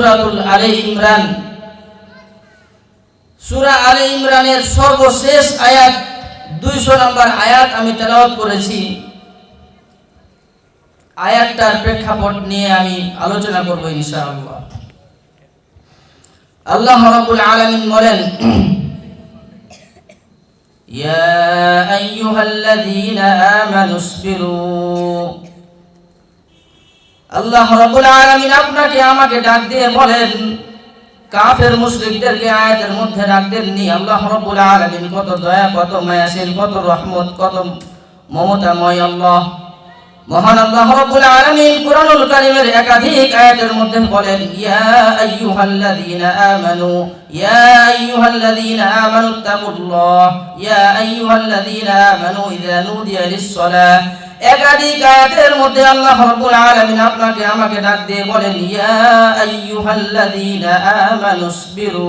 সুরাতুল আলে ইমরান। সুরা আলে ইমরানের সর্বশেষ আয়াত, দুইশো নম্বর আয়াত আমি তেলাওয়াত করেছি। আয়াতটার প্রেক্ষাপট নিয়ে আমি আলোচনা করব ইনশাআল্লাহ। আল্লাহ রাব্বুল আলামিন বলেন, ইয়া আইয়ুহাল্লাযীনা আমানু ইসবিরু। আল্লাহ রাব্বুল আলামিন আপনাকে আমাকে ডাক দিয়ে বলেন, কাফের মুশরিকদেরকে আয়াতের মধ্যে ডাক দেননি। আল্লাহ রাব্বুল আলামিন কত দয়া, কত মায়াশীল, কত রহমত, কত মমতাময় আল্লাহ। মহান আল্লাহ রাব্বুল আলামিন কুরআনুল কারীমের একাধিক আয়াতের মধ্যে বলেন, ইয়া আইয়ুহাল্লাযীনা আমানু, ইয়া আইয়ুহাল্লাযীনা আমানু তাকুল্লাহ ইয়া আইয়ুহাল্লাযীনা আমানু, ইযা নুদিয়া লিস-সালাহ। একাধিক আয়াতের মধ্যে আল্লাহ রাব্বুল আলামিন আপনাকে আমাকে ডাক দিয়ে বলেন, ইয়া আইয়ুহাল্লাযীনা আমানু ইসবিরু,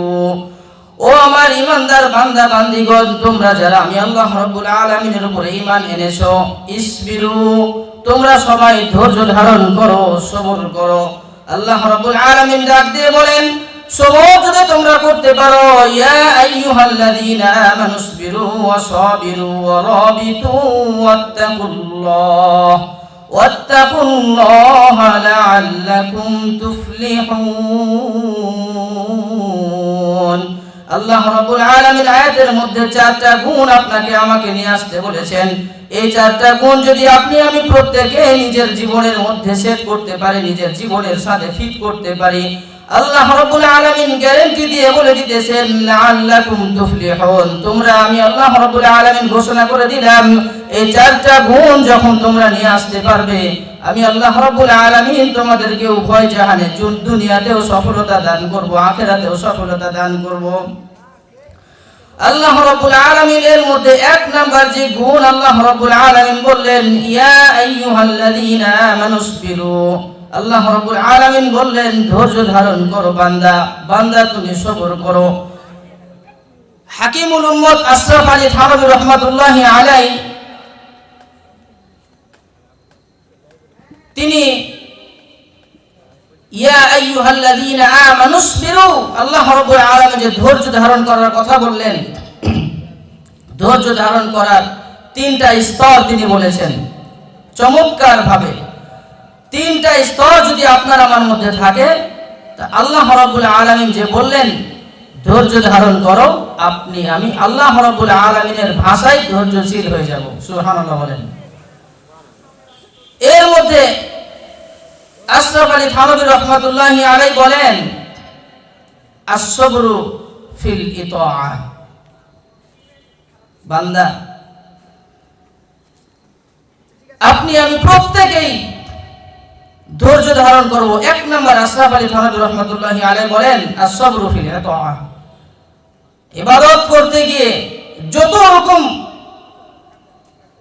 ও আমার ইমানদার বান্দা বান্দিগণ, তোমরা যারা আমি আল্লাহ রাব্বুল আলামিনের উপরে ঈমান এনেছো, ইসবিরু, তোমরা সবাই ধৈর্য ধারণ করো, সবর করো। আল্লাহ রাব্বুল আলামিন ডাক দিয়ে বলেন সবর তোমরা করতে পারো আল্লাহ রাব্বুল আলামিন আয়াতের মধ্যে চারটা গুণ আপনাকে আমাকে নিয়ে আসতে বলেছেন। এই চারটা গুণ যদি আপনি আমি প্রত্যেকে নিজের জীবনের মধ্যে সেট করতে পারি, নিজের জীবনের সাথে ফিট করতে পারি আল্লাহ রাব্বুল আলামিন গ্যারান্টি দিয়ে বলে দিতেছেন, লাআল্লাকুম তুফলিহুন। তোমরা আমি আল্লাহ রাব্বুল আলামিন ঘোষণা করে দিলাম, এই চারটা গুণ যখন তোমরা নিয়ে আসতে পারবে, আমি আল্লাহ রাব্বুল আলামিন তোমাদেরকে উভয় জাহানে দুনিয়াতেও সফলতা দান করব, আখিরাতেও সফলতা দান করব। আল্লাহ রাব্বুল আলামিন এর মধ্যে এক নাম্বার যে গুণ আল্লাহ রাব্বুল আলামিন বললেন, ইয়া আইয়ুহাল্লাযীনা আমানুসবিরু আল্লাহ রাব্বুল আলামিন বললেন, ধৈর্য ধারণ করো বান্দা বান্দা তুমি সবর করো। হাকিমুল উম্মত আশরাফ আলী থানবী রহমাতুল্লাহি আলাই, তিনি, ইয়া আইয়ুহাল্লাযীনা আমানুসবিরু আল্লাহ রাব্বুল আলামিন যে ধৈর্য ধারণ করার কথা বললেন, ধৈর্য ধারণ করার তিনটা স্তর তিনি বলেছেন চমৎকার ভাবে তিনটা স্তর যদি আপনার আমার মধ্যে থাকে, তা আল্লাহ রাব্বুল আলামিন যে বললেন, ধৈর্য ধারণ করো, আপনি, আমি আল্লাহ রাব্বুল আলামিনের ভাষায় ধৈর্যশীল হয়ে যাব। সুবহানাল্লাহ বলেন। এর মধ্যে আশরাফ আলী থানবী রহমাতুল্লাহ আলাই বলেন আসবরু ফিল ইতআ বান্দা, আপনি, আমি প্রত্যেকেই ধৈর্য ধারণ করব এক নম্বর আশরাফ আলী থানবী রহমাতুল্লাহ আলাই বলেন আসবরু ফিল ইতআ। ইবাদত করতে গিয়ে যত রকম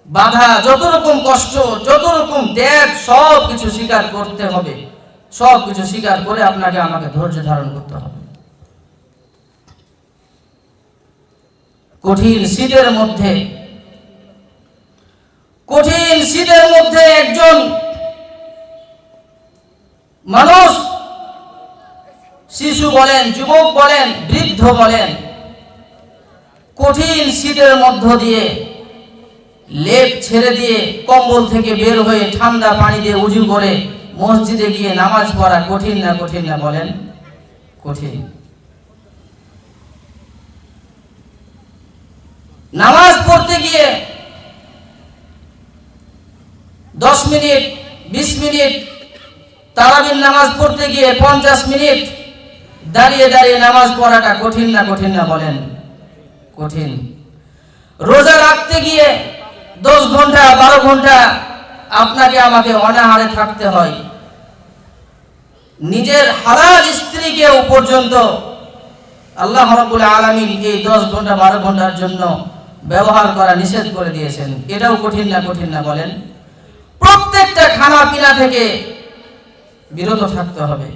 বাধা, যত রকম কষ্ট, যত রকম ত্যাগ, সব কিছু স্বীকার করতে হবে। সব কিছু স্বীকার করে আপনাকে আমাকে ধৈর্য ধারণ করতে হবে। কঠিন শীতের মধ্যে, কঠিন শীতের মধ্যে একজন মানুষ। শিশু বলেন, যুবক বলেন, বৃদ্ধ বলেন, কঠিন শীতের মধ্য দিয়ে লেপ ছেড়ে দিয়ে কম্বল থেকে বের হয়ে ঠান্ডা পানি দিয়ে উজু করে মসজিদে গিয়ে নামাজ পড়া কঠিন না কঠিন না বলেন? কঠিন। নামাজ পড়তে গিয়ে দশ মিনিট, বিশ মিনিট তারাবির নামাজ পড়তে গিয়ে পঞ্চাশ মিনিট দাঁড়িয়ে দাঁড়িয়ে নামাজ পড়াটা কঠিন না কঠিন না বলেন? কঠিন। রোজা রাখতে গিয়ে দশ ঘণ্টা, বারো ঘণ্টা আপনাকে আমাকে অনাহারে থাকতে হয়। নিজের হালাল স্ত্রীকেও পর্যন্ত আল্লাহ রাব্বুল আলামিন এই দশ ঘণ্টা, বারো ঘণ্টার জন্য ব্যবহার করা নিষেধ করে দিয়েছেন। এটাও কঠিন না কঠিন না বলেন? প্রত্যেকটা খানা পিনা থেকে বিরত থাকতে হবে।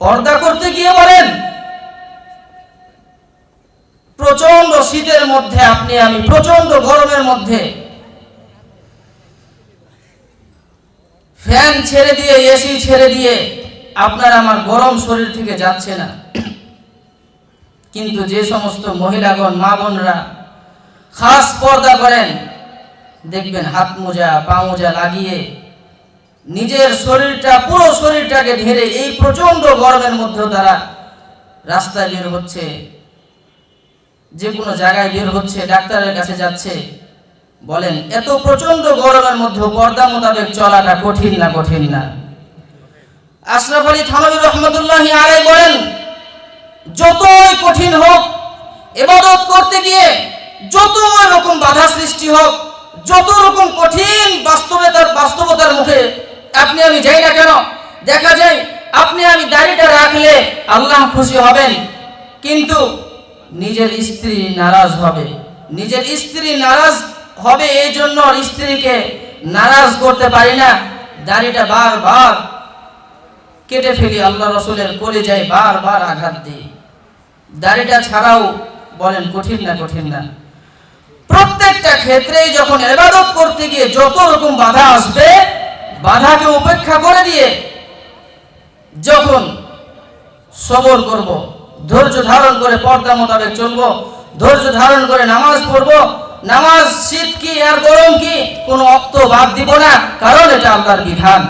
পর্দা করতে গিয়ে বলেন প্রচণ্ড শীতের মধ্যে আপনি, আমি প্রচণ্ড গরমের মধ্যে ফ্যান ছেড়ে দিয়ে, এসি ছেড়ে দিয়ে আপনার আমার গরম শরীর থেকে যাচ্ছে না। কিন্তু যে সমস্ত মহিলাগণ, মা বোনরা খাস পর্দা করেন, দেখবেন হাত মোজা, পা মোজা লাগিয়ে নিজের শরীরটা, পুরো শরীরটাকে ঢেরে এই প্রচণ্ড গরমের মধ্যেও তারা রাস্তায় বের হচ্ছে। যে কোনো জায়গায় বের হচ্ছে, ডাক্তারের কাছে যাচ্ছে। বলেন, এত প্রচণ্ড গরমের মধ্যে পর্দা মোতাবেক চলাটা কঠিন না কঠিন না। আশরাফ আলী থানবী রহমতুল্লাহ আলাই বলেন, যতই কঠিন হোক এবাদত করতে গিয়ে যত রকম বাধা সৃষ্টি হোক, যত রকম কঠিন বাস্তবতার বাস্তবতার মুখে আপনি আমি যাই না কেন? দেখা যায় আপনি আমি দাড়িটা রাখলে আল্লাহ খুশি হবেন। কিন্তু নিজের স্ত্রী নারাজ হবে। নিজের স্ত্রী নারাজ হবে এই জন্য স্ত্রীকে নারাজ করতে পারি না। দাড়িটা বারবার কেটে ফেলি, আল্লাহ রসুলের করে যাই, বারবার আঘাত দিই। দাড়িটা ছাড়াও বলেন, কঠিন না কঠিন না। প্রত্যেকটা ক্ষেত্রেই যখন এবাদত করতে গিয়ে যত রকম বাধা আসবে বাধাকে উপেক্ষা করে দিয়ে যখন সবর করব, ধৈর্য ধারণ করে পর্দা মোতাবেক চলব, ধৈর্য ধারণ করে নামাজ পড়ব, নামাজ শীত কি আর গরম কি, কোনো অক্ত বাদ দিব না, কারণ এটা আল্লাহর বিধান।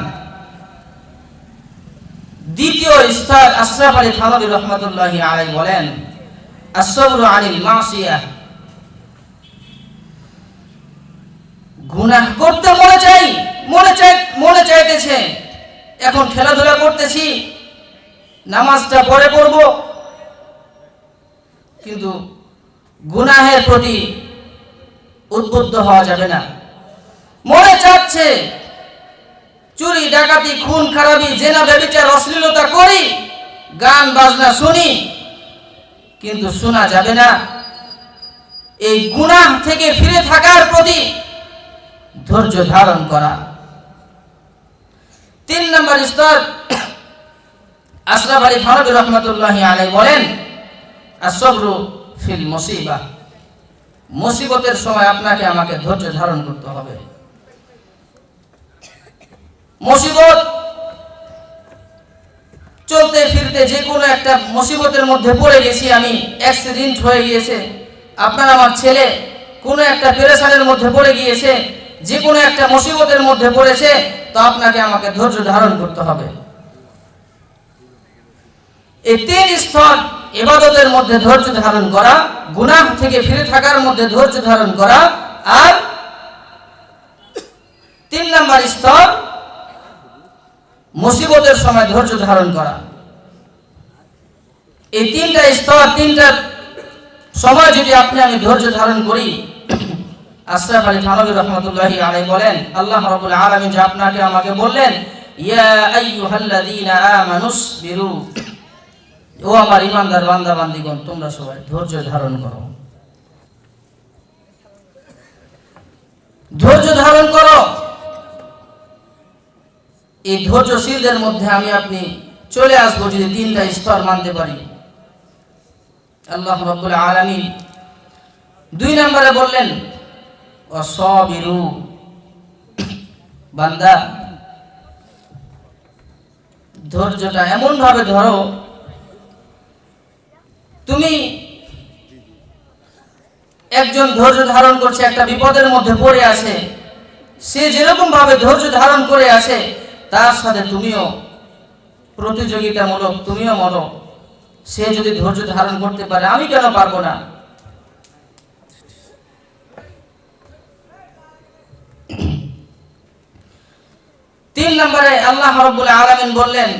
দ্বিতীয় স্তর আশরাফ আলী থানবী রহমতুল্লাহ আলাই বলেন আসবর আনিল মাসিয়া গুনাহ করতে মনে চাই মনে চাই, মনে চাইতেছে। এখন খেলাধুলা করতেছি, নামাজটা পরে পড়ব। কিন্তু গুনাহের প্রতি উদ্বুদ্ধ হওয়া যাবে না। মনে চাচ্ছে, চুরি, ডাকাতি, খুন, খারাপি, জেনা, ব্যবচার, অশ্লীলতা করি, গান, বাজনা শুনি, কিন্তু শোনা যাবে না। এই গুনাহ থেকে ফিরে থাকার প্রতি ধৈর্য ধারণ করা। তিন নম্বর স্তর আশরাফ আলী ফারুক রহমতুল্লাহ আলাই বলেন আসবরু ফিল মুসিবা। মুসিবতের সময় আপনাকে আমাকে ধৈর্য ধারণ করতে হবে। মুসিবত চলতে ফিরতে যে কোনো একটা মুসিবতের মধ্যে পড়ে গেছি আমি অ্যাক্সিডেন্ট হয়ে গিয়েছে, আপনার আমার ছেলে কোনো একটা পেরেশানের মধ্যে পড়ে গিয়েছে যে কোনো একটা মুসিবতের মধ্যে পড়েছে, তো আপনাকে আমাকে ধৈর্য ধারণ করতে হবে। এই তিন স্তর ইবাদতের মধ্যে ধৈর্য ধারণ করা, গুনাহ থেকে ফিরে থাকার মধ্যে ধৈর্য ধারণ করা, আর তিন নম্বর স্তর মুসিবতের সময় ধৈর্য ধারণ করা। এই তিনটা স্তর, তিনটা সময় যদি আপনি আমি ধৈর্য ধারণ করি আশরাফ আলী থানবী রহমতুল্লাহি আলাই বলেন, আল্লাহ রাব্বুল আলামিন যে আপনাকে আমাকে বললেন, ইয়া আইয়ুহাল্লাযীনা আমানুসবিরু ও আমার ইমানদার বান্দা বান্দিগণ, তোমরা সবাই ধৈর্য ধারণ করো। ধৈর্য ধারণ করো। এই ধৈর্যশীলদের মধ্যে আমি আপনি চলে আসব যদি তিনটা স্তর মানতে পারি। আল্লাহ রব্বুল আলামিন দুই নম্বরে বললেন অসবিরু। বান্দা, ধৈর্যটা এমন ভাবে ধরো, তুমি একজন ধৈর্য ধারণ করছে, একটা বিপদের মধ্যে পড়ে আছে। সে যেরকম ভাবে ধৈর্য ধারণ করে আছে, তার সাথে তুমিও প্রতিযোগিতামূলক তুমিও মরো। সে যদি ধৈর্য ধারণ করতে পারে, আমি কেন পারব না? তিন নম্বরে আল্লাহ রব্বুল আলামিন বললেন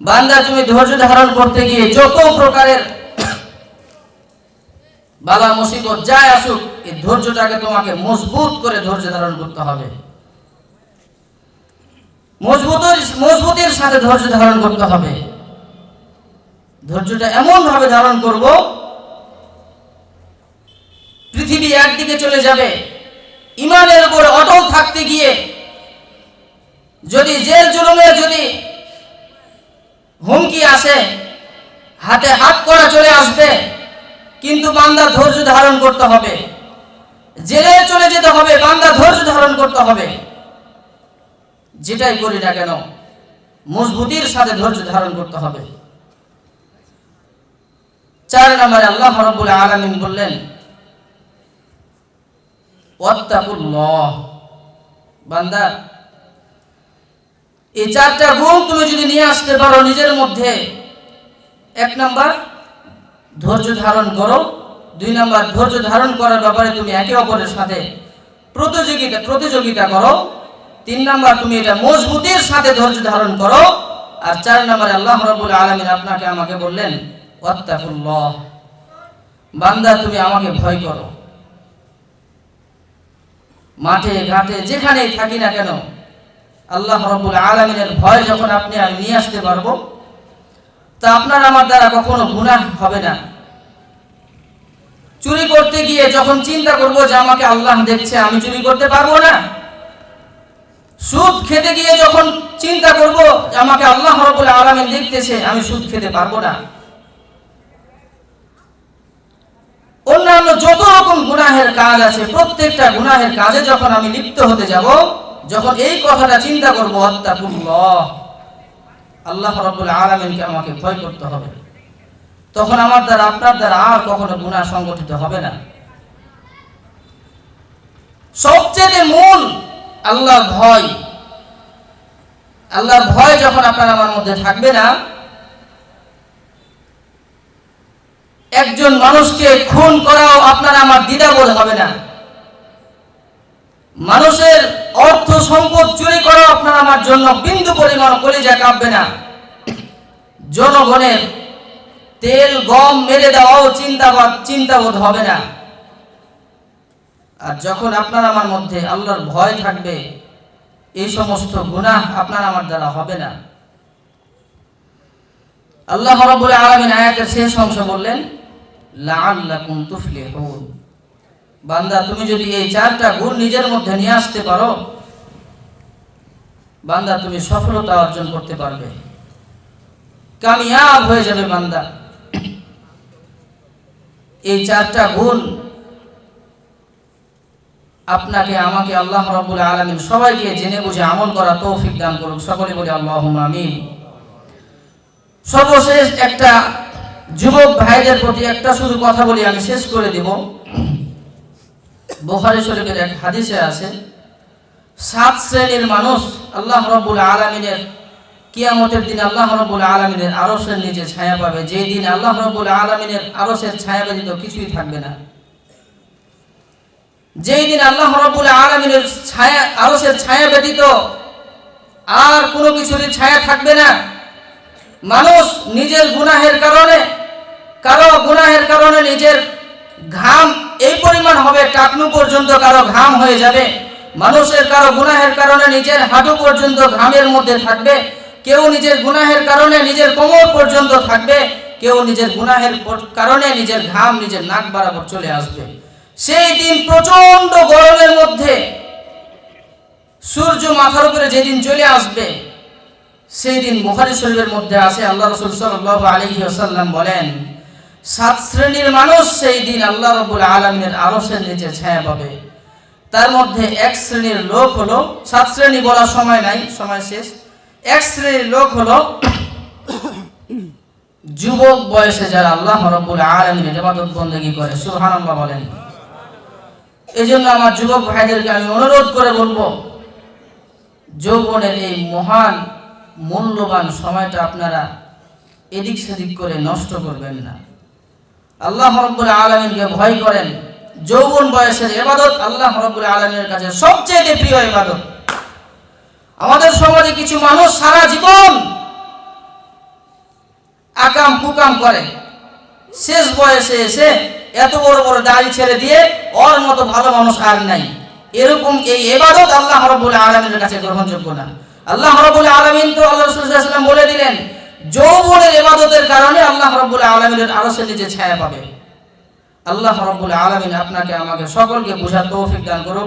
বান্দা তুমি ধৈর্য ধারণ করতে গিয়ে যত প্রকারের বালা মুসিবত যায় আসুক, এই ধৈর্যটাকে তোমাকে মজবুত করে ধৈর্য ধারণ করতে হবে। মজবুতের মজবুতের সাথে ধৈর্য ধারণ করতে হবে। ধৈর্যটা এমন ভাবে ধারণ করব পৃথিবী একদিকে চলে যাবে। ইমানের উপর অটল থাকতে গিয়ে যদি জেল জুলুমে যদি হুমকি আসে, হাতে হাত করা চলে আসবে, কিন্তু বান্দার ধৈর্য ধারণ করতে হবে। জেলে চলে যেতে হবে, বান্দা ধৈর্য ধারণ করতে হবে। যেটাই করি না কেন, মজবুতির সাথে ধৈর্য ধারণ করতে হবে। চার নম্বরে আল্লাহ রব্বুল আলামিন বললেন ওয়াত্তাকুল্লাহ। বান্দা, এই চারটা গুণ তুমি যদি নিয়ে আসতে পারো নিজের মধ্যে, এক নাম্বার, ধৈর্য ধারণ করো। দুই নাম্বার, ধৈর্য ধারণ করার ব্যাপারে তুমি একে অপরের সাথে প্রতিযোগিতা প্রতিযোগিতা করো। তিন নাম্বার, তুমি এটা মজবুতির সাথে ধৈর্য ধারণ করো। আর চার নম্বরে আল্লাহ রব্বুল আলমিন আপনাকে আমাকে বললেন, ওয়াত্তাকুল্লাহ। বান্দা, তুমি আমাকে ভয় করো। মাঠে, ঘাটে, যেখানেই থাকি না কেন, আল্লাহ রব্বুল আলমিনের ভয় যখন আপনি আমি নিয়ে আসতে পারব, তা আপনার আমার দ্বারা কখনো গুনাহ হবে না। চুরি করতে গিয়ে যখন চিন্তা করব যে আমাকে আল্লাহ দেখছে, আমি চুরি করতে পারব না। সুদ খেতে গিয়ে যখন চিন্তা করব আমাকে আল্লাহ রব্বুল আলামিন দেখতেছে, আমি সুদ খেতে পারব না। অন্যান্য যত রকম গুনাহের কাজ আছে, প্রত্যেকটা গুনাহের কাজে যখন আমি লিপ্ত হতে যাব, যখন এই কথাটা চিন্তা করব আত্তাকুল্লাহ আল্লাহ রব্বুল আলামিনকে আমাকে ভয় করতে হবে। তখন আমার দ্বারা, আপনার দ্বারা আর কখনো গুনাহ সংগঠিত হবে না। সবচেয়ে মূল আল্লাহ ভয়, আল্লাহর ভয় যখন আপনার আমার মধ্যে থাকবে না একজন মানুষকে খুন করাও আপনার আমার দ্বিধাবোধ হবে না। মানুষের অর্থ সম্পদ চুরি করাও আপনার আমার জন্য বিন্দু পরিমাণ কলিজা কাঁপবে না। জনগণের তেল, গম মেরে দেওয়াও চিন্তাবাদ চিন্তাবোধ হবে না। আর যখন আপনার আমার মধ্যে আল্লাহর ভয় থাকবে এই সমস্ত গুনাহ আপনার আমার দ্বারা হবে না। আল্লাহ রাব্বুল আলামিন আয়াতের শেষ অংশ বললেন লাআল্লাকুম তুফলিহুন। বান্দা, তুমি যদি এই চারটা গুণ নিজের মধ্যে নিয়ে আসতে পারো, বান্দা, তুমি সফলতা অর্জন করতে পারবে। কামিয়াব হয়ে যাবে বান্দা। এই চারটা গুণ আপনাকে, আমাকে আল্লাহ রাব্বুল আলামিন সবাইকে জেনে বুঝে আমল করা তৌফিক দান করুক সকলে বলে আল্লাহুম্মা আমিন। সর্বশেষ একটা যুবক ভাইদের প্রতি একটা শুধু কথা বলি, আমি শেষ করে দিব। বুখারী শরীফের এক হাদিসে আছে, সাত শ্রেণির মানুষ আল্লাহ রাব্বুল আলামিনের কিয়ামতের দিন আল্লাহ রাব্বুল আলামিনের আরশের নিচে ছায়া পাবে। যেই দিন আল্লাহ রাব্বুল আলামিনের আরশের ছায়া ব্যতীত কিছুই থাকবে না। যেই দিন আল্লাহ রাব্বুল আলামিনের ছায়া আরশের ছায়া ব্যতীত আর কোনো কিছুর ছায়া থাকবে না। মানুষ নিজের গুনাহের কারণে, কারও গুনাহের কারণে নিজের ঘাম এই পরিমাণ হবে, টাকনু পর্যন্ত কারও ঘাম হয়ে যাবে। মানুষের কারও গুনাহের কারণে নিজের হাঁটু পর্যন্ত ঘামের মধ্যে থাকবে। কেউ নিজের গুনাহের কারণে নিজের কোমর পর্যন্ত থাকবে। কেউ নিজের গুনাহের কারণে নিজের ঘাম নিজের নাক বরাবর চলে আসবে। সেই দিন প্রচণ্ড গরমের মধ্যে সূর্য মাথার উপরে যেদিন চলে আসবে সেই দিন বুখারি শরীফের মধ্যে আছে, আল্লাহ রসুল সাল্লাহ আলহি আসাল্লাম বলেন, সাত শ্রেণির মানুষ সেই দিন আল্লাহ রবুল আলমিনের আরসের নিচে ছায়া পাবে। তার মধ্যে এক শ্রেণির লোক হলো, সাত শ্রেণি বলার সময় নাই, সময় শেষ। এক শ্রেণির লোক হলো যুবক বয়সে যারা আল্লাহ রব্বুল আলমের ইবাদত বন্দী করে সুহানাল্লাহ বলেন। এই জন্য আমার যুবক ভাইদেরকে আমি অনুরোধ করে বলব, যৌবনের এই মহান মূল্যবান সময়টা আপনারা এদিক সেদিক করে নষ্ট করবেন না। আল্লাহ রব্বুল আলমিনকে ভয় করেন। যৌবন বয়সের এবাদত আল্লাহ রব্বুল আলমীর কাছে সবচেয়ে প্রিয় এবাদত। আমাদের সমাজে কিছু মানুষ সারা জীবন আকাম কুকাম করে। শেষ বয়সে এসে এত বড় বড় দাড়ি ছেড়ে দিয়ে ওর মতো ভালো মানুষ আর নাই। এরকম এই এবাদত আল্লাহ রব্বুল আলমীর কাছে গ্রহণযোগ্য না। আল্লাহ রাব্বুল আলামিন তো আল্লাহ রসুলাম বলে দিলেন, যৌবনের ইবাদতের কারণে আল্লাহ রাব্বুল আলামিনের আরশের নিচে ছায়া পাবে। আল্লাহ রাব্বুল আলামিন আপনাকে, আমাকে সকলকে বোঝার তৌফিক দান করুক।